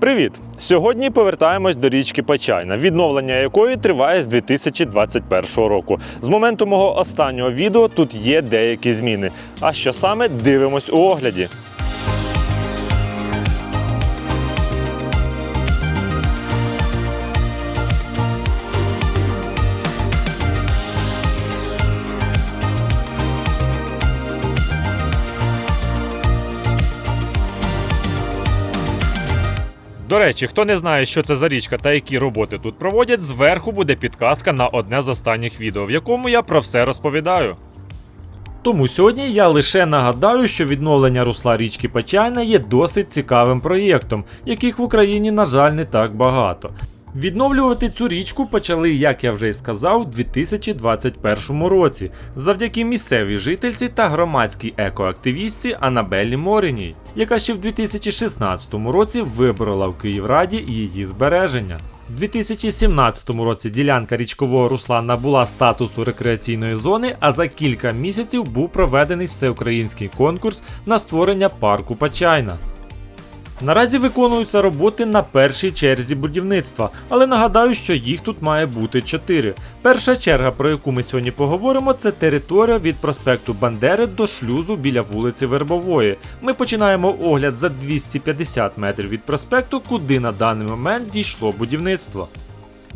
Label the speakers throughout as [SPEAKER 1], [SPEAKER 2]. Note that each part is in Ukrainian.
[SPEAKER 1] Привіт! Сьогодні повертаємось до річки Почайна, відновлення якої триває з 2021 року. З моменту мого останнього відео тут є деякі зміни. А що саме дивимось у огляді? До речі, хто не знає, що це за річка та які роботи тут проводять, зверху буде підказка на одне з останніх відео, в якому я про все розповідаю. Тому сьогодні я лише нагадаю, що відновлення русла річки Печайна є досить цікавим проєктом, яких в Україні, на жаль, не так багато. Відновлювати цю річку почали, як я вже й сказав, у 2021 році, завдяки місцевій жительці та громадській екоактивістці Анабелі Моріній, яка ще в 2016 році виборола в Київраді її збереження. У 2017 році ділянка річкового русла набула статусу рекреаційної зони, а за кілька місяців був проведений всеукраїнський конкурс на створення парку Почайна. Наразі виконуються роботи на першій черзі будівництва, але нагадаю, що їх тут має бути чотири. Перша черга, про яку ми сьогодні поговоримо, це територія від проспекту Бандери до шлюзу біля вулиці Вербової. Ми починаємо огляд за 250 метрів від проспекту, куди на даний момент дійшло будівництво.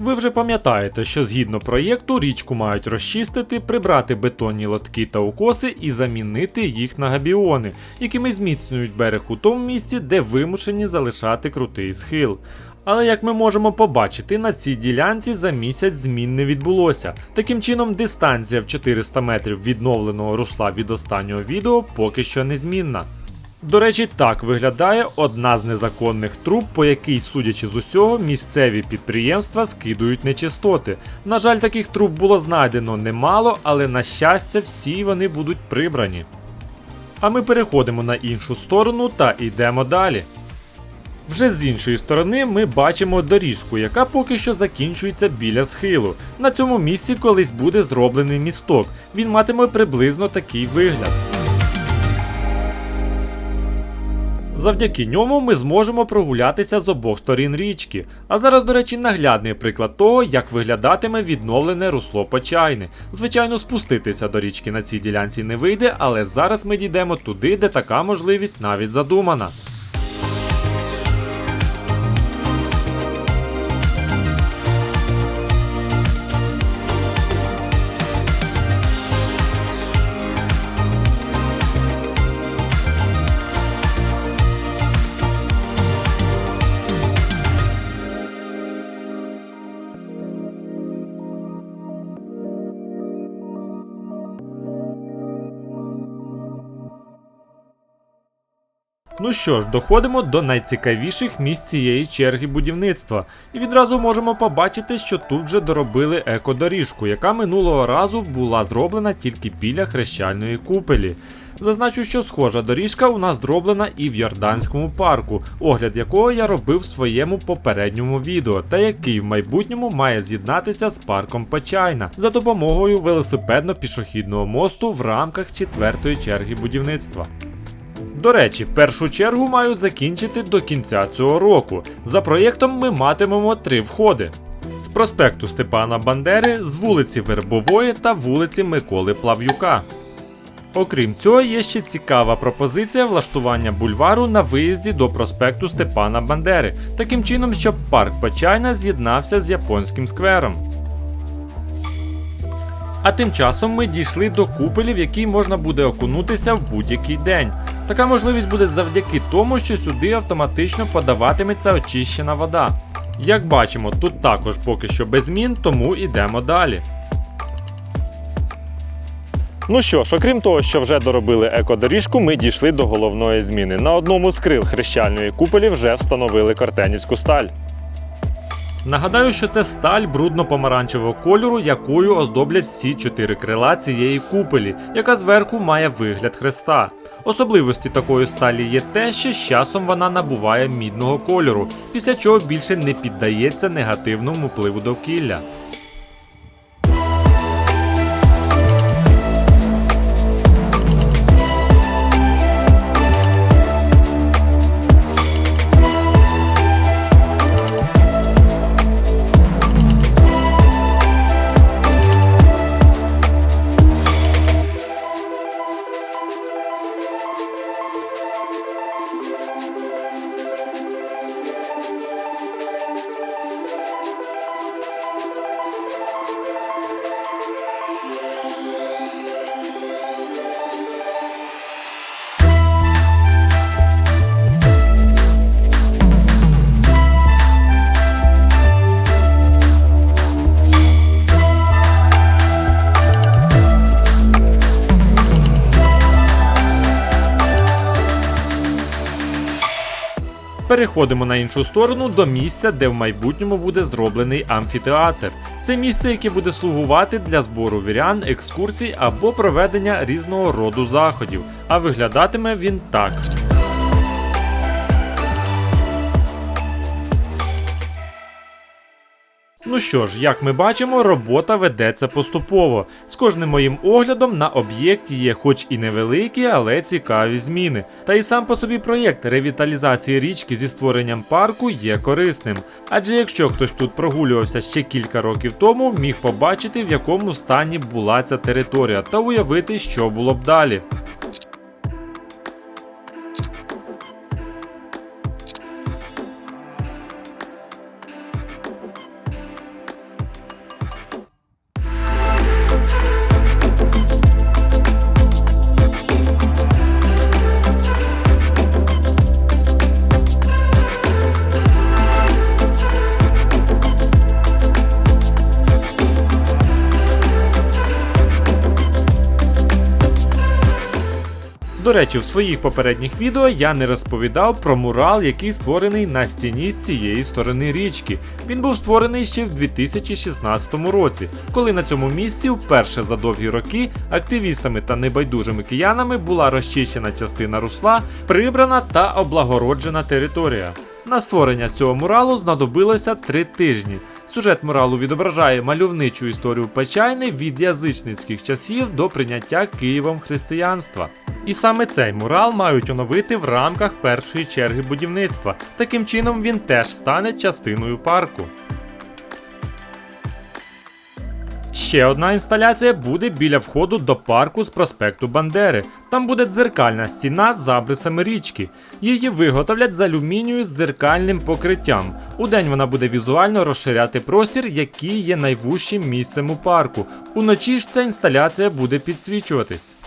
[SPEAKER 1] Ви вже пам'ятаєте, що згідно проєкту річку мають розчистити, прибрати бетонні лотки та укоси і замінити їх на габіони, якими зміцнюють берег у тому місці, де вимушені залишати крутий схил. Але як ми можемо побачити, на цій ділянці за місяць змін не відбулося. Таким чином, дистанція в 400 метрів відновленого русла від останнього відео поки що незмінна. До речі, так виглядає одна з незаконних труб, по якій, судячи з усього, місцеві підприємства скидують нечистоти. На жаль, таких труб було знайдено немало, але на щастя, всі вони будуть прибрані. А ми переходимо на іншу сторону та йдемо далі. Вже з іншої сторони ми бачимо доріжку, яка поки що закінчується біля схилу. На цьому місці колись буде зроблений місток. Він матиме приблизно такий вигляд. Завдяки ньому ми зможемо прогулятися з обох сторін річки. А зараз, до речі, наглядний приклад того, як виглядатиме відновлене русло Почайни. Звичайно, спуститися до річки на цій ділянці не вийде, але зараз ми дійдемо туди, де така можливість навіть задумана. Ну що ж, доходимо до найцікавіших місць цієї черги будівництва, і відразу можемо побачити, що тут вже доробили екодоріжку, яка минулого разу була зроблена тільки біля хрещальної купелі. Зазначу, що схожа доріжка у нас зроблена і в Йорданському парку, огляд якого я робив в своєму попередньому відео, та який в майбутньому має з'єднатися з парком Почайна за допомогою велосипедно-пішохідного мосту в рамках четвертої черги будівництва. До речі, першу чергу мають закінчити до кінця цього року. За проєктом ми матимемо три входи: з проспекту Степана Бандери, з вулиці Вербової та вулиці Миколи Плав'юка. Окрім цього, є ще цікава пропозиція влаштування бульвару на виїзді до проспекту Степана Бандери, таким чином, щоб парк Почайна з'єднався з японським сквером. А тим часом ми дійшли до купелі, в якій можна буде окунутися в будь-який день. Така можливість буде завдяки тому, що сюди автоматично подаватиметься очищена вода. Як бачимо, тут також поки що без змін, тому йдемо далі. Ну що ж, окрім того, що вже доробили екодоріжку, ми дійшли до головної зміни. На одному з крил хрещальної куполі вже встановили картенівську сталь. Нагадаю, що це сталь брудно-помаранчевого кольору, якою оздоблять всі чотири крила цієї купелі, яка зверху має вигляд хреста. Особливості такої сталі є те, що з часом вона набуває мідного кольору, після чого більше не піддається негативному впливу довкілля. Переходимо на іншу сторону до місця, де в майбутньому буде зроблений амфітеатр. Це місце, яке буде слугувати для збору вірян, екскурсій або проведення різного роду заходів. А виглядатиме він так. Ну що ж, як ми бачимо, робота ведеться поступово. З кожним моїм оглядом на об'єкті є хоч і невеликі, але цікаві зміни. Та й сам по собі проєкт ревіталізації річки зі створенням парку є корисним. Адже якщо хтось тут прогулювався ще кілька років тому, міг побачити, в якому стані була ця територія, та уявити, що було б далі. До речі, в своїх попередніх відео я не розповідав про мурал, який створений на стіні цієї сторони річки. Він був створений ще в 2016 році, коли на цьому місці вперше за довгі роки активістами та небайдужими киянами була розчищена частина русла, прибрана та облагороджена територія. На створення цього муралу знадобилося три тижні. Сюжет муралу відображає мальовничу історію Печайни від язичницьких часів до прийняття Києвом християнства. І саме цей мурал мають оновити в рамках першої черги будівництва. Таким чином він теж стане частиною парку. Ще одна інсталяція буде біля входу до парку з проспекту Бандери. Там буде дзеркальна стіна з абрисами річки. Її виготовлять з алюмінію з дзеркальним покриттям. Удень вона буде візуально розширяти простір, який є найвужчим місцем у парку. Уночі ж ця інсталяція буде підсвічуватись.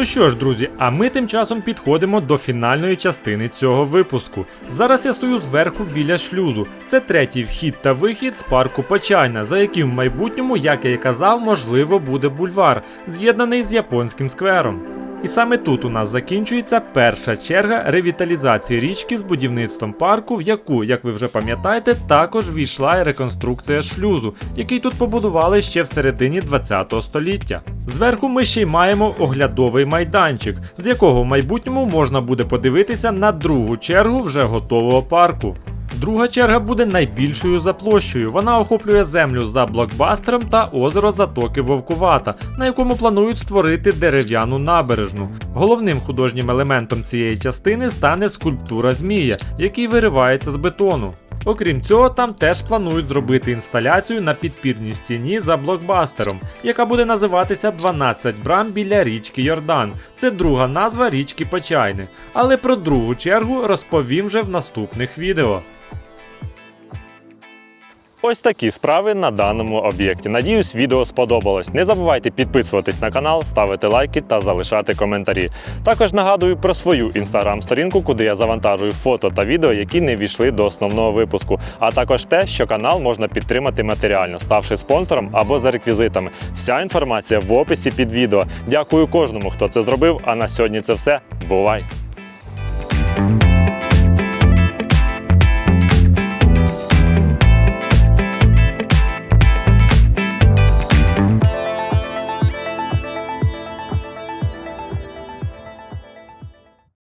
[SPEAKER 1] Ну що ж, друзі, а ми тим часом підходимо до фінальної частини цього випуску. Зараз я стою зверху біля шлюзу. Це третій вхід та вихід з парку Почайна, за яким в майбутньому, як я і казав, можливо буде бульвар, з'єднаний з японським сквером. І саме тут у нас закінчується перша черга ревіталізації річки з будівництвом парку, в яку, як ви вже пам'ятаєте, також війшла і реконструкція шлюзу, який тут побудували ще в середині 20 століття. Зверху ми ще й маємо оглядовий майданчик, з якого в майбутньому можна буде подивитися на другу чергу вже готового парку. Друга черга буде найбільшою за площею. Вона охоплює землю за блокбастером та озеро затоки Вовкувата, на якому планують створити дерев'яну набережну. Головним художнім елементом цієї частини стане скульптура Змія, який виривається з бетону. Окрім цього, там теж планують зробити інсталяцію на підпірній стіні за блокбастером, яка буде називатися 12 брам біля річки Йордан. Це друга назва річки Почайни. Але про другу чергу розповім вже в наступних відео. Ось такі справи на даному об'єкті. Надіюсь, відео сподобалось. Не забувайте підписуватись на канал, ставити лайки та залишати коментарі. Також нагадую про свою інстаграм-сторінку, куди я завантажую фото та відео, які не війшли до основного випуску. А також те, що канал можна підтримати матеріально, ставши спонсором або за реквізитами. Вся інформація в описі під відео. Дякую кожному, хто це зробив. А на сьогодні це все. Бувай!